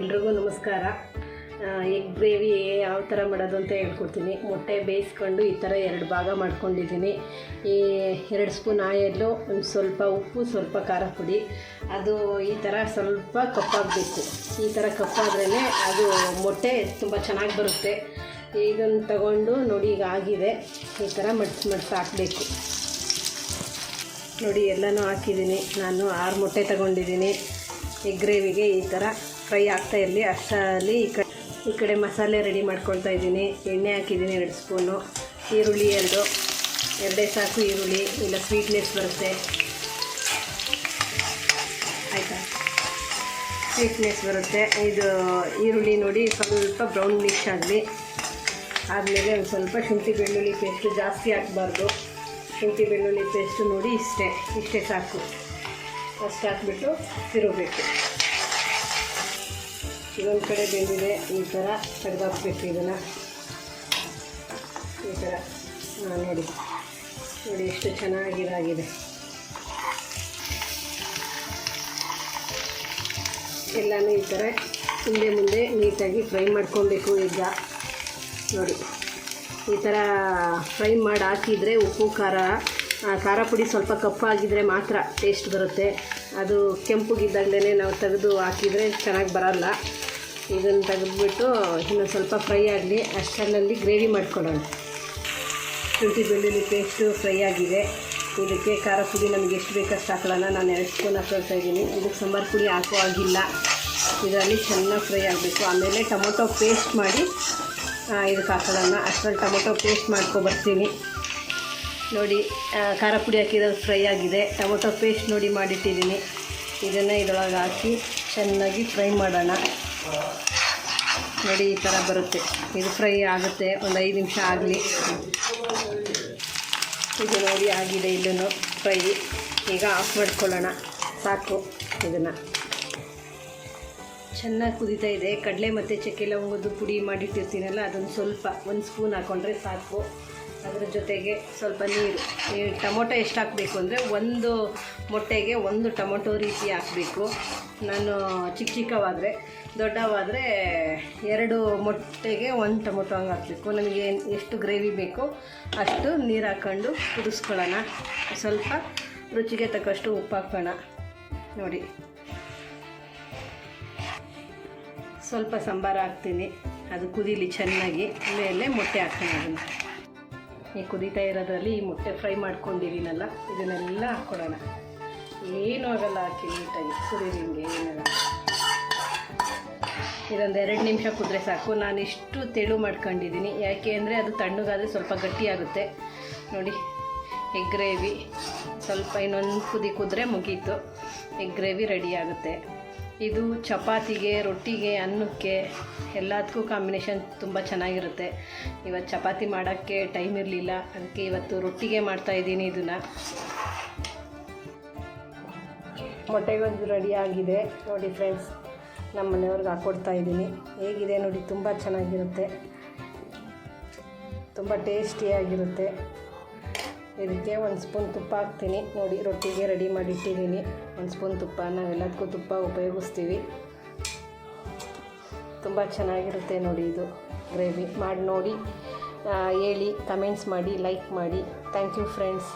ಎಲ್ರಿಗೂ ನಮಸ್ಕಾರ. Egg gravy ಯಾವ ಥರ ಮಾಡೋದು ಅಂತ ಹೇಳ್ಕೊಡ್ತೀನಿ. ಮೊಟ್ಟೆ ಬೇಯಿಸ್ಕೊಂಡು ಈ ಥರ ಎರಡು ಭಾಗ ಮಾಡ್ಕೊಂಡಿದ್ದೀನಿ. ಈ ಎರಡು ಸ್ಪೂನ್ ಆಯಲ್ಲು, ಒಂದು ಸ್ವಲ್ಪ ಉಪ್ಪು, ಸ್ವಲ್ಪ ಖಾರ ಪುಡಿ. ಅದು ಈ ಥರ ಸ್ವಲ್ಪ ಕಪ್ಪಾಗಬೇಕು. ಈ ಥರ ಕಪ್ಪಾದ್ರೇ ಅದು ಮೊಟ್ಟೆ ತುಂಬ ಚೆನ್ನಾಗಿ ಬರುತ್ತೆ. ಇದನ್ನು ತಗೊಂಡು ನೋಡಿ ಈಗ ಆಗಿದೆ. ಈ ಥರ ಮಡ್ಸಿ ಮಡ್ಸಿ ಹಾಕಬೇಕು. ನೋಡಿ, ಎಲ್ಲನೂ ಹಾಕಿದ್ದೀನಿ. ನಾನು ಆರು ಮೊಟ್ಟೆ ತಗೊಂಡಿದ್ದೀನಿ. ಎಗ್ ಗ್ರೇವಿಗೆ ಈ ಥರ ಫ್ರೈ ಆಗ್ತಾ ಇರಲಿ ಅಷ್ಟರಲ್ಲಿ ಈ ಕಡೆ ಈ ಕಡೆ ಮಸಾಲೆ ರೆಡಿ ಮಾಡ್ಕೊಳ್ತಾ ಇದ್ದೀನಿ. ಎಣ್ಣೆ ಹಾಕಿದ್ದೀನಿ ಎರಡು ಸ್ಪೂನು ಈರುಳ್ಳಿ ಎರಡು. ಎರಡೇ ಸಾಕು ಈರುಳ್ಳಿ, ಇಲ್ಲ ಸ್ವೀಟ್ನೆಸ್ ಬರುತ್ತೆ. ಆಯಿತಾ? ಸ್ವೀಟ್ನೆಸ್ ಬರುತ್ತೆ. ಇದು ಈರುಳ್ಳಿ ನೋಡಿ, ಸ್ವಲ್ಪ ಬ್ರೌನ್ ಮಿಕ್ಸ್ ಆಗಲಿ. ಆದಮೇಲೆ ಒಂದು ಸ್ವಲ್ಪ ಶುಂಠಿ ಬೆಳ್ಳುಳ್ಳಿ ಪೇಸ್ಟು ಜಾಸ್ತಿ ಹಾಕಬಾರ್ದು. ಶುಂಠಿ ಬೆಳ್ಳುಳ್ಳಿ ಪೇಸ್ಟು ನೋಡಿ ಇಷ್ಟೇ ಇಷ್ಟೇ ಸಾಕು. ಅಷ್ಟು ಹಾಕ್ಬಿಟ್ಟು ತಿರುಗಬೇಕು. ಇದೊಂದು ಕಡೆ ಬೆಂದಿದೆ, ಈ ಥರ ತೆಗೆದಾಕ್ಬೇಕು ಇದನ್ನು. ಈ ಥರ ಹಾಂ, ನೋಡಿ. ನೋಡಿ, ಎಷ್ಟು ಚೆನ್ನಾಗಿದಾಗಿದೆ. ಎಲ್ಲನೂ ಈ ಥರ ಹಿಂದೆ ಮುಂದೆ ನೀಟಾಗಿ ಫ್ರೈ ಮಾಡ್ಕೊಬೇಕು ಈಗ. ನೋಡಿ, ಈ ಥರ ಫ್ರೈ ಮಾಡಿ ಹಾಕಿದರೆ ಉಪ್ಪು, ಖಾರ ಖಾರ ಪುಡಿ ಸ್ವಲ್ಪ ಕಪ್ಪಾಗಿದ್ದರೆ ಮಾತ್ರ ಟೇಸ್ಟ್ ಬರುತ್ತೆ. ಅದು ಕೆಂಪುಗಿದ್ದಾಗಲೇ ನಾವು ತೆಗೆದು ಹಾಕಿದರೆ ಚೆನ್ನಾಗಿ ಬರಲ್ಲ. ಇದನ್ನು ತೆಗೆದುಬಿಟ್ಟು ಇನ್ನು ಸ್ವಲ್ಪ ಫ್ರೈ ಆಗಲಿ, ಅಷ್ಟರಲ್ಲಿ ಗ್ರೇವಿ ಮಾಡ್ಕೊಳ್ಳೋಣ. ಶುಂಠಿ ಬೆಳ್ಳುಳ್ಳಿ ಪೇಸ್ಟು ಫ್ರೈ ಆಗಿದೆ. ಇದಕ್ಕೆ ಖಾರ ಪುಡಿ ನಮಗೆ ಎಷ್ಟು ಬೇಕಷ್ಟು ಹಾಕೊಳ್ಳೋಣ. ನಾನು ಎರಡು ಸ್ಪೂನ್ ಹಾಕೊಳ್ತಾ ಇದ್ದೀನಿ. ಇದಕ್ಕೆ ಸಾಂಬಾರು ಪುಡಿ ಹಾಕೋ ಆಗಿಲ್ಲ ಇದರಲ್ಲಿ ಚೆನ್ನಾಗಿ ಫ್ರೈ ಆಗಬೇಕು. ಆಮೇಲೆ ಟೊಮೊಟೊ ಪೇಸ್ಟ್ ಮಾಡಿ ಇದಕ್ಕೆ ಹಾಕೊಳ್ಳೋಣ. ಅಷ್ಟರಲ್ಲಿ ಟೊಮೊಟೊ ಪೇಸ್ಟ್ ಮಾಡ್ಕೊಬರ್ತೀನಿ ನೋಡಿ ಖಾರ ಪುಡಿ ಹಾಕಿರೋದು ಫ್ರೈ ಆಗಿದೆ. ಟೊಮೊಟೊ ಪೇಸ್ಟ್ ನೋಡಿ ಮಾಡಿಟ್ಟಿದ್ದೀನಿ. ಇದನ್ನು ಇದರೊಳಗೆ ಹಾಕಿ ಚೆನ್ನಾಗಿ ಫ್ರೈ ಮಾಡೋಣ. ನೋಡಿ, ಈ ಥರ ಬರುತ್ತೆ. ಇದು ಫ್ರೈ ಆಗುತ್ತೆ. ಒಂದು ಐದು ನಿಮಿಷ ಆಗಲಿ. ಇದು ನೋಡಿ, ಆಗಿದೆ ಇಲ್ಲೂ ಫ್ರೈ. ಈಗ ಆಫ್ ಮಾಡ್ಕೊಳ್ಳೋಣ. ಸಾಕು ಇದನ್ನು. ಚೆನ್ನಾಗಿ ಕುದೀತಾ ಇದೆ. ಕಡಲೆ ಮತ್ತು ಚಕ್ಕೆ ಲವಂಗದ್ದು ಪುಡಿ ಮಾಡಿಟ್ಟಿರ್ತೀನಲ್ಲ, ಅದೊಂದು ಸ್ವಲ್ಪ, ಒಂದು ಸ್ಪೂನ್ ಹಾಕ್ಕೊಂಡ್ರೆ ಸಾಕು. ಅದರ ಜೊತೆಗೆ ಸ್ವಲ್ಪ ನೀರು. ಈ ಟೊಮೊಟೊ ಎಷ್ಟು ಹಾಕಬೇಕು ಅಂದರೆ ಒಂದು ಮೊಟ್ಟೆಗೆ ಒಂದು ಟೊಮೊಟೊ ರೀತಿ ಹಾಕಬೇಕು. ನಾನು ಚಿಕ್ಕ ಚಿಕ್ಕವಾದರೆ, ದೊಡ್ಡವಾದರೆ ಎರಡು ಮೊಟ್ಟೆಗೆ ಒಂದು ಟೊಮೊಟೊ ಹಂಗೆ ಹಾಕಬೇಕು. ನಮಗೆ ಎಷ್ಟು ಗ್ರೇವಿ ಬೇಕೋ ಅಷ್ಟು ನೀರು ಹಾಕ್ಕೊಂಡು ಕುದಿಸ್ಕೊಳ್ಳೋಣ. ಸ್ವಲ್ಪ ರುಚಿಗೆ ತಕ್ಕಷ್ಟು ಉಪ್ಪು ಹಾಕೋಣ. ನೋಡಿ. ಸ್ವಲ್ಪ ಸಾಂಬಾರು ಹಾಕ್ತೀನಿ. ಅದು ಕುದೀಲಿ ಚೆನ್ನಾಗಿ. ಮೇಲೆ ಮೊಟ್ಟೆ ಹಾಕ್ತೀನಿ ಅದನ್ನು. ಈ ಕುದೀತಾ ಇರೋದ್ರಲ್ಲಿ ಈ ಮೊಟ್ಟೆ ಫ್ರೈ ಮಾಡ್ಕೊಂಡಿದ್ದೀನಲ್ಲ, ಇದನ್ನೆಲ್ಲ ಹಾಕ್ಕೊಡೋಣ. ಏನೂ ಆಗಲ್ಲ ಹಾಕಿ ನೀಟಾಗಿ ಕುದೀರಿ ಏನಲ್ಲ ಏನಾಗಲ್ಲ ಇದೊಂದು ಎರಡು ನಿಮಿಷ ಕುದ್ರೆ ಸಾಕು. ನಾನು ಇಷ್ಟು ತೆಳು ಮಾಡ್ಕೊಂಡಿದ್ದೀನಿ. ಯಾಕೆ ಅಂದರೆ ಅದು ತಣ್ಣಗಾದರೆ ಸ್ವಲ್ಪ ಗಟ್ಟಿಯಾಗುತ್ತೆ ನೋಡಿ ಎಗ್ ಗ್ರೇವಿ ಸ್ವಲ್ಪ ಇನ್ನೊಂದು ಕುದಿ ಕುದ್ರೆ ಮುಗೀತು. ಎಗ್ ಗ್ರೇವಿ ರೆಡಿ ಆಗುತ್ತೆ. ಇದು ಚಪಾತಿಗೆ, ರೊಟ್ಟಿಗೆ, ಅನ್ನಕ್ಕೆ ಎಲ್ಲದಕ್ಕೂ ಕಾಂಬಿನೇಷನ್ ತುಂಬ ಚೆನ್ನಾಗಿರುತ್ತೆ. ಇವತ್ತು ಚಪಾತಿ ಮಾಡೋಕ್ಕೆ ಟೈಮ್ ಇರಲಿಲ್ಲ. ಅದಕ್ಕೆ ಇವತ್ತು ರೊಟ್ಟಿಗೆ ಮಾಡ್ತಾ ಇದ್ದೀನಿ ಇದನ್ನು. ಮೊಟ್ಟೆಗೊಂದು ರೆಡಿ ಆಗಿದೆ. ನೋಡಿ ಫ್ರೆಂಡ್ಸ್ ನಮ್ಮ ಮನೆಯವ್ರಿಗೆ ಹಾಕ್ಕೊಡ್ತಾ ಇದ್ದೀನಿ. ಹೇಗಿದೆ ನೋಡಿ, ತುಂಬ ಚೆನ್ನಾಗಿರುತ್ತೆ. ತುಂಬ ಟೇಸ್ಟಿಯಾಗಿರುತ್ತೆ ಇದಕ್ಕೆ ಒಂದು ಸ್ಪೂನ್ ತುಪ್ಪ ಹಾಕ್ತೀನಿ. ನೋಡಿ, ರೊಟ್ಟಿಗೆ ರೆಡಿ ಮಾಡಿಟ್ಟಿದ್ದೀನಿ. ಒಂದು ಸ್ಪೂನ್ ತುಪ್ಪ, ನಾವೆಲ್ಲದಕ್ಕೂ ತುಪ್ಪ ಉಪಯೋಗಿಸ್ತೀವಿ. ತುಂಬ ಚೆನ್ನಾಗಿರುತ್ತೆ ನೋಡಿ ಇದು ಗ್ರೇವಿ. ಮಾಡಿ ನೋಡಿ ಹೇಳಿ ಕಮೆಂಟ್ಸ್ ಮಾಡಿ ಲೈಕ್ ಮಾಡಿ. Thank you friends